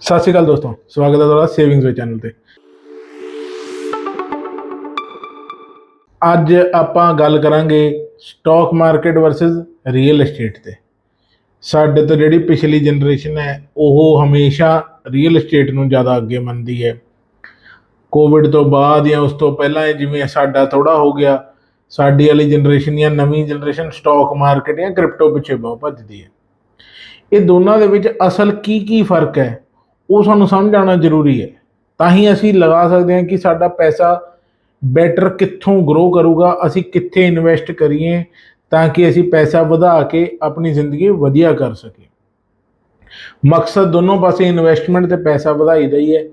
ਸਤਿ ਸ਼੍ਰੀ ਅਕਾਲ ਦੋਸਤੋ, ਸਵਾਗਤ ਹੈ ਤੁਹਾਡਾ ਸੇਵਿੰਗਸ ਵੇ ਚੈਨਲ ਤੇ। ਅੱਜ ਆਪਾਂ ਗੱਲ ਕਰਾਂਗੇ stock market versus real estate ਤੇ। ਸਾਡੇ ਤੋਂ ਜਿਹੜੀ ਪਿਛਲੀ ਜਨਰੇਸ਼ਨ ਹੈ, ਉਹ ਹਮੇਸ਼ਾ ਰੀਅਲ ਏਸਟੇਟ ਨੂੰ ਜ਼ਿਆਦਾ ਅੱਗੇ ਮੰਨਦੀ ਹੈ। ਕੋਵਿਡ ਤੋਂ ਬਾਅਦ ਜਾਂ ਉਸ ਤੋਂ ਪਹਿਲਾਂ ਜਿਵੇਂ ਸਾਡਾ ਥੋੜਾ ਹੋ ਗਿਆ, ਸਾਡੀ ਵਾਲੀ ਜਨਰੇਸ਼ਨ ਜਾਂ ਨਵੀਂ ਜਨਰੇਸ਼ਨ ਸਟਾਕ ਮਾਰਕੀਟ ਜਾਂ ਕ੍ਰਿਪਟੋ ਪਿੱਛੇ ਬਹੁਤ ਭੱਜਦੀ ਹੈ। ਇਹ ਦੋਨਾਂ ਦੇ ਵਿੱਚ ਅਸਲ ਕੀ ਕੀ ਫ਼ਰਕ ਹੈ, ਉਹ ਸਾਨੂੰ ਸਮਝ ਆਉਣਾ ਜ਼ਰੂਰੀ ਹੈ। ਤਾਂ ਹੀ ਅਸੀਂ ਲਗਾ ਸਕਦੇ ਹਾਂ ਕਿ ਸਾਡਾ ਪੈਸਾ ਬੈਟਰ ਕਿੱਥੋਂ ਗਰੋ ਕਰੂਗਾ, ਅਸੀਂ ਕਿੱਥੇ ਇਨਵੈਸਟ ਕਰੀਏ ਤਾਂ ਕਿ ਅਸੀਂ ਪੈਸਾ ਵਧਾ ਕੇ ਆਪਣੀ ਜ਼ਿੰਦਗੀ ਵਧੀਆ ਕਰ ਸਕੀਏ। ਮਕਸਦ ਦੋਨੋਂ ਪਾਸੇ ਇਨਵੈਸਟਮੈਂਟ ਤੇ ਪੈਸਾ ਵਧਾਈ ਦਾ ਹੀ ਹੈ।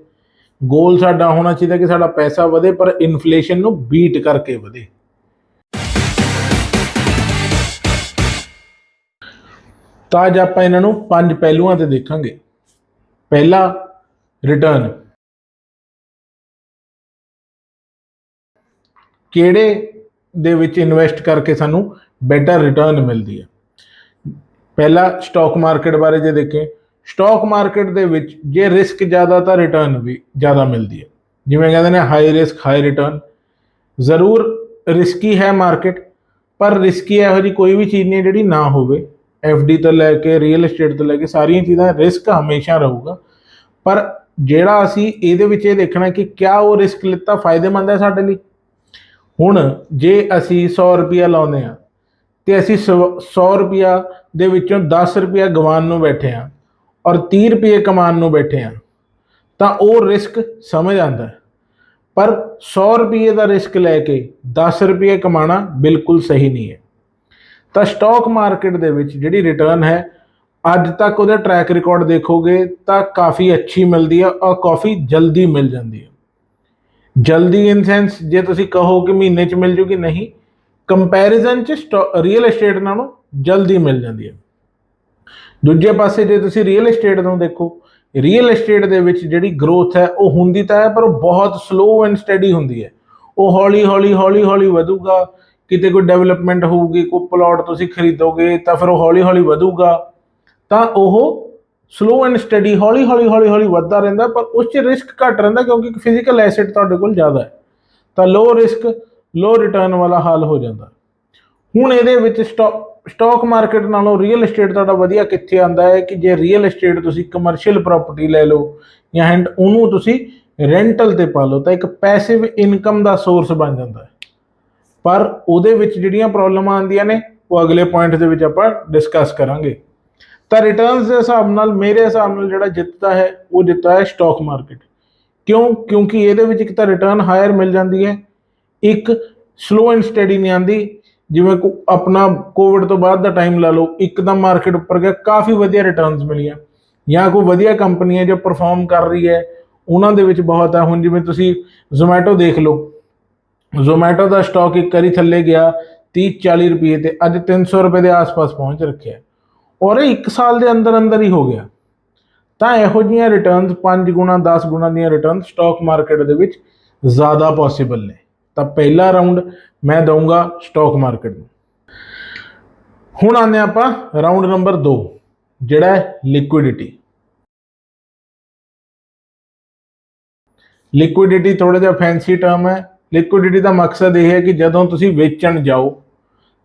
ਗੋਲ ਸਾਡਾ ਹੋਣਾ ਚਾਹੀਦਾ ਕਿ ਸਾਡਾ ਪੈਸਾ ਵਧੇ, ਪਰ ਇਨਫਲੇਸ਼ਨ ਨੂੰ ਬੀਟ ਕਰਕੇ ਵਧੇ। ਤਾਂ ਅੱਜ ਆਪਾਂ ਇਹਨਾਂ ਨੂੰ ਪੰਜ ਪਹਿਲੂਆਂ ਤੇ ਦੇਖਾਂਗੇ। ਪਹਿਲਾ ਰਿਟਰਨ ਕਿਹੜੇ ਦੇ ਵਿੱਚ ਇਨਵੈਸਟ ਕਰਕੇ ਸਾਨੂੰ ਬੈਟਰ ਰਿਟਰਨ ਮਿਲਦੀ ਹੈ? ਪਹਿਲਾ ਸਟਾਕ ਮਾਰਕੀਟ ਬਾਰੇ ਜੇ ਦੇਖੇ ਸਟਾਕ ਮਾਰਕੀਟ ਦੇ ਵਿੱਚ ਜੇ ਰਿਸਕ ਜ਼ਿਆਦਾ ਤਾਂ ਰਿਟਰਨ ਵੀ ਜ਼ਿਆਦਾ ਮਿਲਦੀ ਹੈ। ਜਿਵੇਂ ਕਹਿੰਦੇ ਨੇ ਹਾਈ ਰਿਸਕ ਹਾਈ ਰਿਟਰਨ ਜ਼ਰੂਰ ਰਿਸਕੀ ਹੈ ਮਾਰਕੀਟ ਪਰ ਰਿਸਕੀ ਇਹੋ ਜੀ ਕੋਈ ਵੀ ਚੀਜ਼ ਨਹੀਂ ਜਿਹੜੀ ਨਾ ਹੋਵੇ। ਡੀ ਤੋਂ ਲੈ ਕੇ ਰੀਅਲ ਏਸਟੇਟ ਤੋਂ ਲੈ ਕੇ ਸਾਰੀਆਂ ਚੀਜ਼ਾਂ ਰਿਸਕ ਹਮੇਸ਼ਾ ਰਹੂਗਾ। ਪਰ ਜਿਹੜਾ ਅਸੀਂ ਇਹਦੇ ਵਿੱਚ ਇਹ ਦੇਖਣਾ ਕਿ ਕਿਆ ਉਹ ਰਿਸਕ ਲਿੱਤਾ, ਫਾਇਦੇਮੰਦ ਹੈ ਸਾਡੇ ਲਈ? ਹੁਣ ਜੇ ਅਸੀਂ 100 ਰੁਪਿਆ ਲਾਉਂਦੇ ਆ ਤੇ ਅਸੀਂ 100 ਰੁਪਿਆ ਦੇ ਵਿੱਚੋਂ 10 ਰੁਪਿਆ ਗਵਾਉਣ ਨੂੰ ਬੈਠੇ ਆ ਔਰ 30 ਰੁਪਏ ਕਮਾਉਣ ਨੂੰ ਬੈਠੇ ਆ ਤਾਂ ਉਹ ਰਿਸਕ ਸਮਝ ਆਉਂਦਾ ਪਰ 100 ਰੁਪਏ ਦਾ ਰਿਸਕ ਲੈ ਕੇ 10 ਰੁਪਏ ਕਮਾਣਾ ਬਿਲਕੁਲ ਸਹੀ ਨਹੀਂ ਹੈ। ਤਾਂ ਸਟਾਕ ਮਾਰਕੀਟ ਦੇ ਵਿੱਚ ਜਿਹੜੀ ਰਿਟਰਨ ਹੈ, ਅੱਜ ਤੱਕ ਉਹਦਾ ਟਰੈਕ ਰਿਕਾਰਡ ਦੇਖੋਗੇ ਤਾਂ ਕਾਫੀ ਅੱਛੀ ਮਿਲਦੀ ਹੈ ਔਰ ਕਾਫੀ ਜਲਦੀ ਮਿਲ ਜਾਂਦੀ ਹੈ। ਜਲਦੀ ਇਨ ਸੈਂਸ ਜੇ ਤੁਸੀਂ ਕਹੋ ਕਿ ਮਹੀਨੇ 'ਚ ਮਿਲ ਜੂਗੀ, ਨਹੀਂ। ਕੰਪੈਰੀਜ਼ਨ 'ਚ ਰੀਅਲ ਏਸਟੇਟ ਨਾਲੋਂ ਜਲਦੀ ਮਿਲ ਜਾਂਦੀ ਹੈ। ਦੂਜੇ ਪਾਸੇ ਜੇ ਤੁਸੀਂ ਰੀਅਲ ਏਸਟੇਟ ਨੂੰ ਦੇਖੋ ਰੀਅਲ ਏਸਟੇਟ ਦੇ ਵਿੱਚ ਜਿਹੜੀ ਗਰੋਥ ਹੈ, ਉਹ ਹੁੰਦੀ ਤਾਂ ਹੈ, ਪਰ ਉਹ ਬਹੁਤ ਸਲੋ ਐਂਡ ਸਟੱਡੀ ਹੁੰਦੀ ਹੈ। ਉਹ ਹੌਲੀ ਹੌਲੀ ਹੌਲੀ ਹੌਲੀ ਵਧੂਗਾ ਕਿਤੇ ਕੋਈ ਡਿਵੈਲਪਮੈਂਟ ਹੋਊਗੀ, ਕੋਈ ਪਲਾਟ ਤੁਸੀਂ ਖਰੀਦੋਗੇ, ਤਾਂ ਫਿਰ ਉਹ ਹੌਲੀ ਹੌਲੀ ਵਧੂਗਾ। ਤਾਂ ਉਹ ਸਲੋ ਐਂਡ ਸਟੱਡੀ ਹੌਲੀ ਹੌਲੀ ਹੌਲੀ ਹੌਲੀ ਵੱਧਦਾ ਰਹਿੰਦਾ, ਪਰ ਉਸ 'ਚ ਰਿਸਕ ਘੱਟ ਰਹਿੰਦਾ ਕਿਉਂਕਿ ਫਿਜ਼ੀਕਲ ਐਸੈਟ ਤੁਹਾਡੇ ਕੋਲ ਜ਼ਿਆਦਾ ਹੈ। ਤਾਂ ਲੋ ਰਿਸਕ ਲੋ ਰਿਟਰਨ ਵਾਲਾ ਹਾਲ ਹੋ ਜਾਂਦਾ। ਹੁਣ ਇਹਦੇ ਵਿੱਚ ਸਟਾਕ ਮਾਰਕੀਟ ਨਾਲੋਂ ਰੀਅਲ ਏਸਟੇਟ ਤੁਹਾਡਾ ਵਧੀਆ ਕਿੱਥੇ ਆਂਦਾ ਹੈ ਕਿ ਜੇ ਰੀਅਲ ਏਸਟੇਟ ਤੁਸੀਂ ਕਮਰਸ਼ੀਅਲ ਪ੍ਰਾਪਰਟੀ ਲੈ ਲਓ ਜਾਂ ਹੈਂਡ ਉਹਨੂੰ ਤੁਸੀਂ ਰੈਂਟਲ ਤੇ ਪਾ ਲਓ, ਤਾਂ ਇੱਕ ਪੈਸਿਵ ਇਨਕਮ ਦਾ ਸੋਰਸ ਬਣ ਜਾਂਦਾ ਹੈ। ਪਰ ਉਹਦੇ ਵਿੱਚ ਜਿਹੜੀਆਂ ਪ੍ਰੋਬਲਮਾਂ ਆਉਂਦੀਆਂ ਨੇ, ਉਹ ਅਗਲੇ ਪੁਆਇੰਟ ਦੇ ਵਿੱਚ ਆਪਾਂ ਡਿਸਕਸ ਕਰਾਂਗੇ। ਤਾਂ ਰਿਟਰਨਸ ਦੇ ਹਿਸਾਬ ਨਾਲ, ਮੇਰੇ ਹਿਸਾਬ ਨਾਲ ਜਿਹੜਾ ਜਿੱਤਦਾ ਹੈ, ਉਹ ਜਿੱਤਦਾ ਹੈ ਸਟਾਕ ਮਾਰਕੀਟ ਕਿਉਂ? ਕਿਉਂਕਿ ਇਹਦੇ ਵਿੱਚ ਇੱਕ ਤਾਂ ਰਿਟਰਨ ਹਾਇਰ ਮਿਲ ਜਾਂਦੀ ਹੈ, ਇੱਕ ਸਲੋ ਐਂਡ ਸਟੱਡੀ ਨਹੀਂ ਆਂਦੀ ਜਿਵੇਂ ਕੋ ਆਪਣਾ ਕੋਵਿਡ ਤੋਂ ਬਾਅਦ ਦਾ ਟਾਈਮ ਲਾ ਲਓ ਇੱਕਦਮ ਮਾਰਕੀਟ ਉੱਪਰ ਗਿਆ, ਕਾਫੀ ਵਧੀਆ ਰਿਟਰਨਸ ਮਿਲੀਆਂ। ਜਾਂ ਕੋਈ ਵਧੀਆ ਕੰਪਨੀ ਹੈ ਜੋ ਪਰਫਾਰਮ ਕਰ ਰਹੀ ਹੈ, ਉਹਨਾਂ ਦੇ ਵਿੱਚ ਬਹੁਤ ਹੈ ਹੁਣ ਜਿਵੇਂ ਤੁਸੀਂ ਜ਼ੋਮੈਟੋ ਦੇਖ ਲਓ ਜ਼ੋਮੈਟੋ ਦਾ ਸਟਾਕ ਇੱਕ ਵਾਰੀ ਥੱਲੇ ਗਿਆ 30 40 ਰੁਪਏ ਤੇ ਅੱਜ 300 ਰੁਪਏ ਦੇ ਆਸ-ਪਾਸ ਪਹੁੰਚ ਰੱਖਿਆ। ਔਰ ਇਹ 1 ਸਾਲ ਦੇ ਅੰਦਰ ਅੰਦਰ ਹੀ ਹੋ ਗਿਆ। ਤਾਂ ਇਹੋ ਜਿਹੀਆਂ ਰਿਟਰਨਸ 5 ਗੁਣਾ 10 ਗੁਣਾ ਦੀਆਂ ਰਿਟਰਨ ਸਟਾਕ ਮਾਰਕੀਟ ਦੇ ਵਿੱਚ ਜ਼ਿਆਦਾ ਪੋਸੀਬਲ ਨੇ। ਤਾਂ ਪਹਿਲਾ ਰਾਉਂਡ ਮੈਂ ਦਊਂਗਾ ਸਟਾਕ ਮਾਰਕੀਟ ਨੂੰ। ਹੁਣ ਆਨੇ ਆਪਾਂ ਰਾਉਂਡ ਨੰਬਰ 2 ਜਿਹੜਾ ਹੈ ਲਿਕੁਇਡਿਟੀ ਲਿਕੁਇਡਿਟੀ ਥੋੜਾ ਜਿਹਾ ਫੈਂਸੀ ਟਰਮ ਹੈ। ਲਿਕੁਇਡਿਟੀ ਦਾ ਮਕਸਦ ਇਹ ਹੈ ਕਿ ਜਦੋਂ ਤੁਸੀਂ ਵੇਚਣ ਜਾਓ,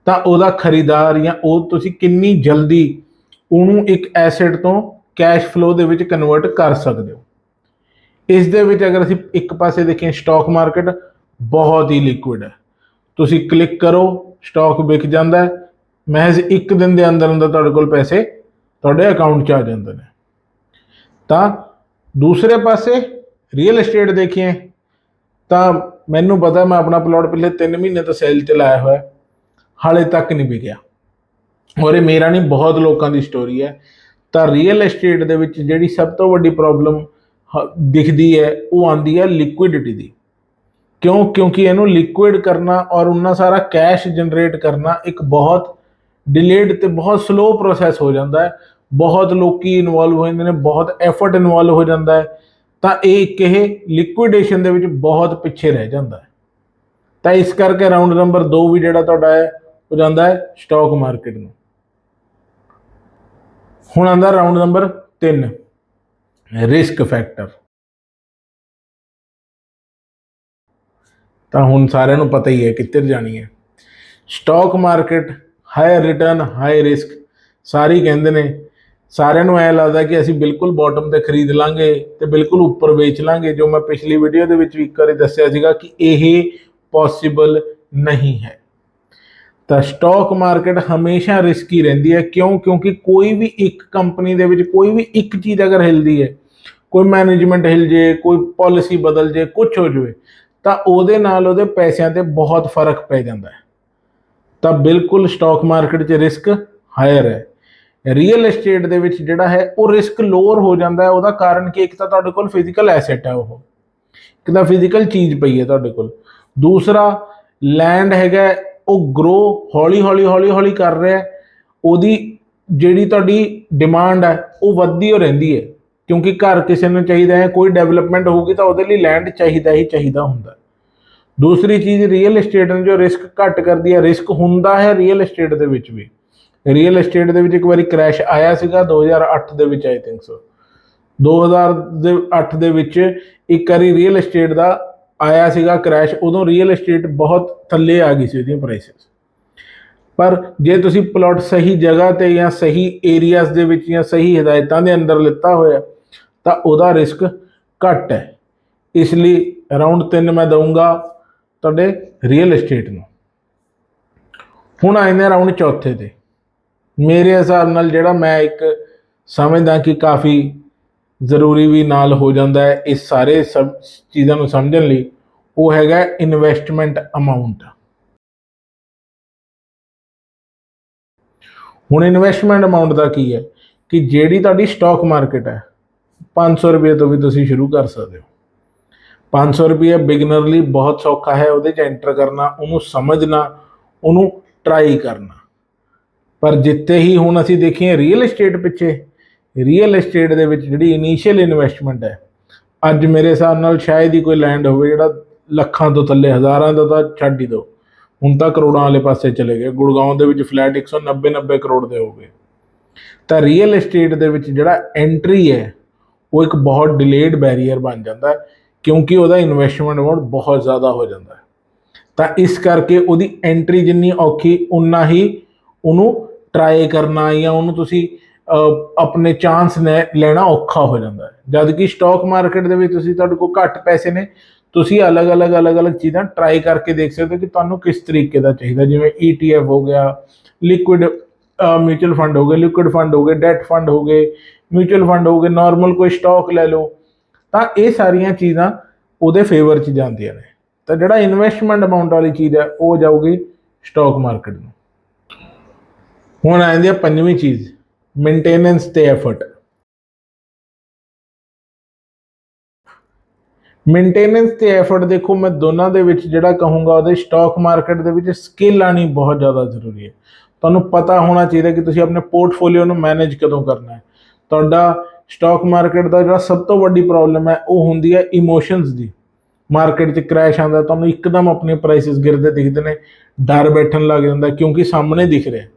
ਤਾਂ ਉਹਦਾ ਖਰੀਦਾਰ ਜਾਂ ਉਹ ਤੁਸੀਂ ਕਿੰਨੀ ਜਲਦੀ ਉਹਨੂੰ ਇੱਕ ਐਸੈਟ ਤੋਂ ਕੈਸ਼ ਫਲੋ ਦੇ ਵਿੱਚ ਕਨਵਰਟ ਕਰ ਸਕਦੇ ਹੋ। ਇਸ ਦੇ ਵਿੱਚ ਅਗਰ ਅਸੀਂ ਇੱਕ ਪਾਸੇ ਦੇਖੀਏ ਸਟਾਕ ਮਾਰਕੀਟ ਬਹੁਤ ਹੀ ਲਿਕੁਇਡ ਹੈ। ਤੁਸੀਂ ਕਲਿੱਕ ਕਰੋ ਸਟਾਕ ਵਿਕ ਜਾਂਦਾ ਹੈ। ਮਹਿਜ਼ ਇੱਕ ਦਿਨ ਦੇ ਅੰਦਰ ਅੰਦਰ ਤੁਹਾਡੇ ਕੋਲ ਪੈਸੇ ਤੁਹਾਡੇ ਅਕਾਊਂਟ 'ਚ ਆ ਜਾਂਦੇ ਨੇ। ਤਾਂ ਦੂਸਰੇ ਪਾਸੇ ਰੀਅਲ ਏਸਟੇਟ ਦੇਖੀਏ, ਤਾਂ ਮੈਨੂੰ ਪਤਾ ਮੈਂ ਆਪਣਾ ਪਲਾਟ ਪਿਛਲੇ 3 ਮਹੀਨੇ ਤੋਂ ਸੇਲ ਤੇ ਲਾਇਆ ਹੋਇਆ ਹਾਲੇ ਤੱਕ ਨਹੀਂ ਵਿਕਿਆ। ਔਰ ਇਹ ਮੇਰਾ ਨਹੀਂ, ਬਹੁਤ ਲੋਕਾਂ ਦੀ ਸਟੋਰੀ ਹੈ। ਤਾਂ ਰੀਅਲ ਏਸਟੇਟ ਦੇ ਵਿੱਚ ਜਿਹੜੀ ਸਭ ਤੋਂ ਵੱਡੀ ਪ੍ਰੋਬਲਮ ਦਿਖਦੀ ਹੈ, ਉਹ ਆਂਦੀ ਹੈ ਲਿਕੁਇਡਿਟੀ ਦੀ। ਕਿਉਂ? ਕਿਉਂਕਿ ਇਹਨੂੰ ਲਿਕੁਇਡ ਕਰਨਾ ਔਰ ਉਹਨਾਂ ਸਾਰਾ ਕੈਸ਼ ਜਨਰੇਟ ਕਰਨਾ ਇੱਕ ਬਹੁਤ ਡਿਲੇਡ ਤੇ ਬਹੁਤ ਸਲੋ ਪ੍ਰੋਸੈਸ ਹੋ ਜਾਂਦਾ ਹੈ। ਬਹੁਤ ਲੋਕੀ ਇਨਵੋਲਵ ਹੋ ਜਾਂਦੇ ਨੇ, ਬਹੁਤ ਐਫਰਟ ਇਨਵੋਲਵ ਹੋ ਜਾਂਦਾ ਹੈ। ਤਾਂ ਇਹ ਇੱਕ ਇਹ ਲਿਕੁਇਡੇਸ਼ਨ ਦੇ ਵਿੱਚ ਬਹੁਤ ਪਿੱਛੇ ਰਹਿ ਜਾਂਦਾ ਹੈ। ਤਾਂ ਇਸ ਕਰਕੇ ਰਾਉਂਡ ਨੰਬਰ 2 ਵੀ ਜਿਹੜਾ ਤੁਹਾਡਾ ਹੈ, ਉਹ ਜਾਂਦਾ ਹੈ ਸਟਾਕ ਮਾਰਕੀਟ ਨੂੰ। ਹੁਣ ਆਂਦਾ ਰਾਉਂਡ ਨੰਬਰ 3 ਰਿਸਕ ਫੈਕਟਰ ਤਾਂ ਹੁਣ ਸਾਰਿਆਂ ਨੂੰ ਪਤਾ ਹੀ ਹੈ ਕਿੱਧਰ ਜਾਣੀ ਹੈ। Stock market high return high risk ਸਾਰੀ ਕਹਿੰਦੇ ਨੇ ਸਾਰਿਆਂ ਨੂੰ ਐ ਲੱਗਦਾ ਕਿ ਅਸੀਂ ਬਿਲਕੁਲ ਬਾਟਮ ਤੇ ਖਰੀਦ ਲਾਂਗੇ ਤੇ ਬਿਲਕੁਲ ਉੱਪਰ ਵੇਚ ਲਾਂਗੇ। ਜੋ ਮੈਂ ਪਿਛਲੀ ਵੀਡੀਓ ਦੇ ਵਿੱਚ ਵੀ ਇੱਕ ਵਾਰੀ ਦੱਸਿਆ ਸੀਗਾ ਕਿ ਇਹ ਪੋਸੀਬਲ ਨਹੀਂ ਹੈ। ਤਾਂ ਸਟਾਕ ਮਾਰਕੀਟ ਹਮੇਸ਼ਾ ਰਿਸਕੀ ਰਹਿੰਦੀ ਹੈ। ਕਿਉਂ? ਕਿਉਂਕਿ ਕੋਈ ਵੀ ਇੱਕ ਕੰਪਨੀ ਦੇ ਵਿੱਚ ਕੋਈ ਵੀ ਇੱਕ ਚੀਜ਼ ਅਗਰ ਹਿਲਦੀ ਹੈ, ਕੋਈ ਮੈਨੇਜਮੈਂਟ ਹਿਲ ਜੇ, ਕੋਈ ਪਾਲਿਸੀ ਬਦਲ ਜੇ ਕੁਝ ਹੋ ਜਾਵੇ, ਤਾਂ ਉਹਦੇ ਨਾਲ ਉਹਦੇ ਪੈਸਿਆਂ ਤੇ ਬਹੁਤ ਫ਼ਰਕ ਪੈ ਜਾਂਦਾ ਹੈ। ਤਾਂ ਬਿਲਕੁਲ ਸਟਾਕ ਮਾਰਕੀਟ 'ਚ ਰਿਸਕ ਹਾਇਰ ਹੈ। ਰੀਅਲ ਏਸਟੇਟ ਦੇ ਵਿੱਚ ਜਿਹੜਾ ਹੈ, ਉਹ ਰਿਸਕ ਲੋਅਰ ਹੋ ਜਾਂਦਾ ਹੈ। ਉਹਦਾ ਕਾਰਨ ਕਿ ਇੱਕ ਤਾਂ ਤੁਹਾਡੇ ਕੋਲ ਫਿਜ਼ੀਕਲ ਐਸੈਟ ਹੈ ਉਹ। ਇੱਕ ਤਾਂ ਫਿਜ਼ੀਕਲ ਚੀਜ਼ ਪਈ ਹੈ ਤੁਹਾਡੇ ਕੋਲ। ਦੂਸਰਾ ਲੈਂਡ ਹੈਗਾ ਉਹ ਗਰੋ ਹੌਲੀ ਹੌਲੀ ਹੌਲੀ ਹੌਲੀ ਕਰ ਰਿਹਾ ਹੈ। ਉਹਦੀ ਜਿਹੜੀ ਤੁਹਾਡੀ ਡਿਮਾਂਡ ਹੈ, ਉਹ ਵੱਧਦੀ ਹੋ ਰਹਿੰਦੀ ਹੈ। ਕਿਉਂਕਿ ਘਰ ਕਿਸੇ ਨੂੰ ਚਾਹੀਦਾ ਹੈ, ਕੋਈ ਡਿਵੈਲਪਮੈਂਟ ਹੋਊਗੀ ਤਾਂ ਉਹਦੇ ਲਈ ਲੈਂਡ ਚਾਹੀਦਾ ਹੀ ਚਾਹੀਦਾ ਹੁੰਦਾ ਦੂਸਰੀ ਚੀਜ਼ ਰੀਅਲ ਏਸਟੇਟ ਨੂੰ ਜੋ ਰਿਸਕ ਘੱਟ ਕਰਦੀ ਹੈ ਰਿਸਕ ਹੁੰਦਾ ਹੈ ਰੀਅਲ ਏਸਟੇਟ ਦੇ ਵਿੱਚ ਵੀ। ਰੀਅਲ ਏਸਟੇਟ ਦੇ ਵਿੱਚ ਇੱਕ ਵਾਰੀ ਕ੍ਰੈਸ਼ ਆਇਆ ਸੀਗਾ 2008 ਦੇ ਵਿੱਚ ਆਈ ਥਿੰਕ ਸੋ 2008 ਦੇ ਵਿੱਚ ਇੱਕ ਵਾਰੀ ਰੀਅਲ ਏਸਟੇਟ ਦਾ ਆਇਆ ਸੀਗਾ ਕ੍ਰੈਸ਼ ਉਦੋਂ ਰੀਅਲ ਏਸਟੇਟ ਬਹੁਤ ਥੱਲੇ ਆ ਗਈ ਸੀ ਉਹਦੀਆਂ ਪ੍ਰਾਈਸਸ ਪਰ ਜੇ ਤੁਸੀਂ ਪਲਾਟ ਸਹੀ ਜਗ੍ਹਾ ਤੇ ਜਾਂ ਸਹੀ ਏਰੀਆਜ਼ ਦੇ ਵਿੱਚ ਜਾਂ ਸਹੀ ਹਦਾਇਤਾਂ ਦੇ ਅੰਦਰ ਲਿੱਤਾ ਹੋਇਆ, ਤਾਂ ਉਹਦਾ ਰਿਸਕ ਘੱਟ ਹੈ। ਇਸ ਲਈ ਅਰਾਊਂਡ 3 ਮੈਂ ਦਊਂਗਾ ਤੁਹਾਡੇ ਰੀਅਲ ਏਸਟੇਟ ਨੂੰ। ਹੁਣ ਆਏ ਨੇ ਅਰਾਊਂਡ ਚੌਥੇ ਤੇ। ਮੇਰੇ ਹਿਸਾਬ ਨਾਲ ਜਿਹੜਾ ਮੈਂ ਇੱਕ ਸਮਝਦਾ ਕਿ ਕਾਫੀ ਜ਼ਰੂਰੀ ਵੀ ਨਾਲ ਹੋ ਜਾਂਦਾ ਹੈ ਇਸ ਸਾਰੇ ਸਭ ਚੀਜ਼ਾਂ ਨੂੰ ਸਮਝਣ ਲਈ, ਉਹ ਹੈਗਾ ਇਨਵੈਸਟਮੈਂਟ ਅਮਾਉਂਟ ਹੁਣ ਇਨਵੈਸਟਮੈਂਟ ਅਮਾਉਂਟ ਦਾ ਕੀ ਹੈ ਕਿ ਜਿਹੜੀ ਤੁਹਾਡੀ ਸਟਾਕ ਮਾਰਕੀਟ ਹੈ 500 ਰੁਪਏ ਤੋਂ ਵੀ ਤੁਸੀਂ ਸ਼ੁਰੂ ਕਰ ਸਕਦੇ ਹੋ। 500 ਰੁਪਏ ਬਿਗਨਰ ਲਈ ਬਹੁਤ ਸੌਖਾ ਹੈ, ਉਹਦੇ 'ਚ ਐਂਟਰ ਕਰਨਾ, ਉਹਨੂੰ ਸਮਝਣਾ, ਉਹਨੂੰ ਟਰਾਈ ਕਰਨਾ। ਪਰ ਜਿੱਤੇ ਹੀ ਹੁਣ ਅਸੀਂ ਦੇਖੀਏ ਰੀਅਲ ਏਸਟੇਟ ਪਿੱਛੇ ਰੀਅਲ ਏਸਟੇਟ ਦੇ ਵਿੱਚ ਜਿਹੜੀ ਇਨੀਸ਼ੀਅਲ ਇਨਵੈਸਟਮੈਂਟ ਹੈ, ਅੱਜ ਮੇਰੇ ਹਿਸਾਬ ਨਾਲ ਸ਼ਾਇਦ ਹੀ ਕੋਈ ਲੈਂਡ ਹੋਵੇ ਜਿਹੜਾ ਲੱਖਾਂ ਤੋਂ ਥੱਲੇ, ਹਜ਼ਾਰਾਂ ਦਾ ਤਾਂ ਛੱਡ ਹੀ ਦਿਓ। ਹੁਣ ਤਾਂ ਕਰੋੜਾਂ ਵਾਲੇ ਪਾਸੇ ਚਲੇ ਗਏ ਗੁੜਗਾਉਂ ਦੇ ਵਿੱਚ ਫਲੈਟ 190 90 ਕਰੋੜ ਦੇ ਹੋ ਗਏ। ਤਾਂ ਰੀਅਲ ਏਸਟੇਟ ਦੇ ਵਿੱਚ ਜਿਹੜਾ ਐਂਟਰੀ ਹੈ, ਉਹ ਇੱਕ ਬਹੁਤ ਡਿਲੇਡ ਬੈਰੀਅਰ ਬਣ ਜਾਂਦਾ ਕਿਉਂਕਿ ਉਹਦਾ ਇਨਵੈਸਟਮੈਂਟ ਅਮਾਉਂਟ ਬਹੁਤ ਜ਼ਿਆਦਾ ਹੋ ਜਾਂਦਾ ਤਾਂ ਇਸ ਕਰਕੇ ਉਹਦੀ ਐਂਟਰੀ ਜਿੰਨੀ ਔਖੀ, ਉਨਾ ਹੀ ਉਹਨੂੰ ਟਰਾਈ ਕਰਨਾ ਜਾਂ ਉਹਨੂੰ ਤੁਸੀਂ ਆਪਣੇ ਚਾਂਸ ਲੈਣਾ ਔਖਾ ਹੋ ਜਾਂਦਾ ਹੈ। ਜਦ ਕਿ ਸਟਾਕ ਮਾਰਕੀਟ ਦੇ ਵਿੱਚ ਤੁਸੀਂ ਤੁਹਾਡੇ ਕੋਲ ਘੱਟ ਪੈਸੇ ਨੇ, ਤੁਸੀਂ ਅਲੱਗ-ਅਲੱਗ ਅਲੱਗ-ਅਲੱਗ ਚੀਜ਼ਾਂ ਟਰਾਈ ਕਰਕੇ ਦੇਖ ਸਕਦੇ ਹੋ ਕਿ ਤੁਹਾਨੂੰ ਕਿਸ ਤਰੀਕੇ ਦਾ ਚਾਹੀਦਾ ਜਿਵੇਂ ETF ਹੋ ਗਿਆ ਲਿਕੁਇਡ ਮਿਊਚੁਅਲ ਫੰਡ ਹੋ ਗਏ ਲਿਕੁਇਡ ਫੰਡ ਹੋ ਗਏ ਡੈਟ ਫੰਡ ਹੋ ਗਏ ਮਿਊਚੁਅਲ ਫੰਡ ਹੋ ਗਏ ਨਾਰਮਲ ਕੋਈ ਸਟਾਕ ਲੈ ਲਓ, ਤਾਂ ਇਹ ਸਾਰੀਆਂ ਚੀਜ਼ਾਂ ਉਹਦੇ ਫੇਵਰ 'ਚ ਜਾਂਦੀਆਂ ਨੇ। ਤਾਂ ਜਿਹੜਾ ਇਨਵੈਸਟਮੈਂਟ ਅਮਾਉਂਟ ਵਾਲੀ ਚੀਜ਼ ਹੈ, ਉਹ ਜਾਊਗੀ ਸਟਾਕ ਮਾਰਕੀਟ ਨੂੰ। ਹੁਣ ਆ ਜਾਂਦੀ ਹੈ ਪੰਜਵੀਂ ਚੀਜ਼ ਮੇਨਟੇਨੈਂਸ ਤੇ ਐਫਰਟ ਮੇਨਟੇਨੈਂਸ ਤੇ ਐਫਰਟ ਦੇਖੋ, ਮੈਂ ਦੋਨਾਂ ਦੇ ਵਿੱਚ ਜਿਹੜਾ ਕਹੂੰਗਾ, ਉਹਦੇ ਸਟਾਕ ਮਾਰਕੀਟ ਦੇ ਵਿੱਚ ਸਕਿੱਲ ਆਣੀ ਬਹੁਤ ਜ਼ਿਆਦਾ ਜ਼ਰੂਰੀ ਹੈ। ਤੁਹਾਨੂੰ ਪਤਾ ਹੋਣਾ ਚਾਹੀਦਾ ਕਿ ਤੁਸੀਂ ਆਪਣੇ ਪੋਰਟਫੋਲੀਓ ਨੂੰ ਮੈਨੇਜ ਕਦੋਂ ਕਰਨਾ ਹੈ। ਤੁਹਾਡਾ ਸਟਾਕ ਮਾਰਕੀਟ ਦਾ ਜਿਹੜਾ ਸਭ ਤੋਂ ਵੱਡੀ ਪ੍ਰੋਬਲਮ ਹੈ, ਉਹ ਹੁੰਦੀ ਹੈ ਇਮੋਸ਼ਨਸ ਦੀ। ਮਾਰਕੀਟ 'ਚ ਕ੍ਰੈਸ਼ ਆਉਂਦਾ, ਤੁਹਾਨੂੰ ਇੱਕਦਮ ਆਪਣੇ ਪ੍ਰਾਈਸਿਸ ਗਿਰਦੇ ਦਿਖਦੇ ਨੇ, ਡਰ ਬੈਠਣ ਲੱਗ ਜਾਂਦਾ, ਕਿਉਂਕਿ ਸਾਹਮਣੇ ਦਿਖ ਰਿਹਾ।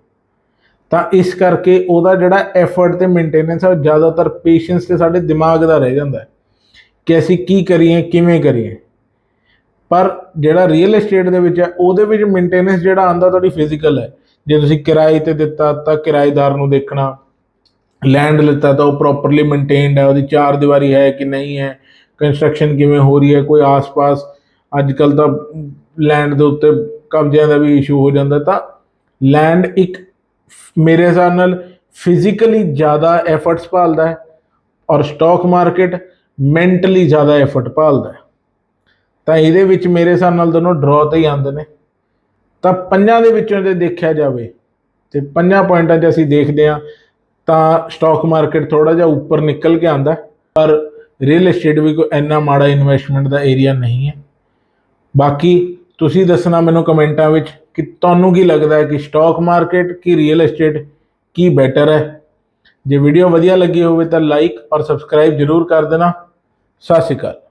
ਤਾਂ ਇਸ ਕਰਕੇ ਉਹਦਾ ਜਿਹੜਾ ਐਫਰਟ ਤੇ ਮੇਨਟੇਨੈਂਸ ਹੈ ਉਹ ਜ਼ਿਆਦਾਤਰ ਪੇਸ਼ੈਂਸ ਤੇ ਸਾਡੇ ਦਿਮਾਗ ਦਾ ਰਹਿ ਜਾਂਦਾ ਕਿ ਅਸੀਂ ਕੀ ਕਰੀਏ, ਕਿਵੇਂ ਕਰੀਏ। ਪਰ ਜਿਹੜਾ ਰੀਅਲ ਏਸਟੇਟ ਦੇ ਵਿੱਚ ਹੈ, ਉਹਦੇ ਵਿੱਚ ਮੇਨਟੇਨੈਂਸ ਜਿਹੜਾ ਆਂਦਾ ਤੁਹਾਡੀ ਫਿਜ਼ੀਕਲ ਹੈ। ਜੇ ਤੁਸੀਂ ਕਿਰਾਏ ਤੇ ਦਿੱਤਾ, ਤਾਂ ਕਿਰਾਏਦਾਰ ਨੂੰ ਦੇਖਣਾ। ਲੈਂਡ ਲਿੱਤਾ, ਤਾਂ ਉਹ ਪ੍ਰੋਪਰਲੀ ਮੇਨਟੇਨਡ ਹੈ, ਉਹਦੀ ਚਾਰ ਦੀਵਾਰੀ ਹੈ ਕਿ ਨਹੀਂ ਹੈ ਕੰਸਟਰਕਸ਼ਨ ਕਿਵੇਂ ਹੋ ਰਹੀ ਹੈ, ਕੋਈ ਆਸ-ਪਾਸ। ਅੱਜ ਕੱਲ ਤਾਂ ਲੈਂਡ ਦੇ ਉੱਤੇ ਕਬਜ਼ਿਆਂ ਦਾ ਵੀ ਇਸ਼ੂ ਹੋ ਜਾਂਦਾ, ਤਾਂ ਲੈਂਡ ਇੱਕ ਮੇਰੇ ਹਿਸਾਬ ਨਾਲ ਫਿਜ਼ੀਕਲੀ ਜ਼ਿਆਦਾ ਐਫਰਟਸ ਭਾਲਦਾ ਹੈ ਔਰ ਸਟਾਕ ਮਾਰਕੀਟ ਮੈਂਟਲੀ ਜ਼ਿਆਦਾ ਐਫਰਟ ਭਾਲਦਾ ਹੈ। ਤਾਂ ਇਹਦੇ ਵਿੱਚ ਮੇਰੇ ਹਿਸਾਬ ਨਾਲ ਦੋਨੋਂ ਡਰਾਅ ਤੇ ਹੀ ਆਉਂਦੇ ਨੇ। ਤਾਂ ਪੰਜਾਂ ਦੇ ਵਿੱਚੋਂ ਜੇ ਦੇਖਿਆ ਜਾਵੇ ਤੇ ਪੰਜਾਂ ਪੁਆਇੰਟਾਂ 'ਚ ਅਸੀਂ ਦੇਖਦੇ ਹਾਂ, ਤਾਂ ਸਟਾਕ ਮਾਰਕੀਟ ਥੋੜਾ ਜਿਹਾ ਉੱਪਰ ਨਿਕਲ ਕੇ ਆਂਦਾ ਪਰ ਰੀਅਲ ਏਸਟੇਟ ਵੀ ਕੋਈ ਇੰਨਾ ਮਾੜਾ ਇਨਵੈਸਟਮੈਂਟ ਦਾ ਏਰੀਆ ਨਹੀਂ ਹੈ। ਬਾਕੀ ਤੁਸੀਂ ਦੱਸਣਾ ਮੈਨੂੰ ਕਮੈਂਟਾਂ ਵਿੱਚ। ਕਿ ਤੁਹਾਨੂੰ ਕੀ ਲੱਗਦਾ ਹੈ ਕਿ ਸਟਾਕ ਮਾਰਕੀਟ ਕੀ ਰੀਅਲ ਏਸਟੇਟ ਕੀ ਬੈਟਰ ਹੈ? ਜੇ ਵੀਡੀਓ ਵਧੀਆ ਲੱਗੀ ਹੋਵੇ ਤਾਂ ਲਾਈਕ ਔਰ ਸਬਸਕ੍ਰਾਈਬ ਜ਼ਰੂਰ ਕਰ ਦੇਣਾ। ਸਤਿ ਸ਼੍ਰੀ ਅਕਾਲ।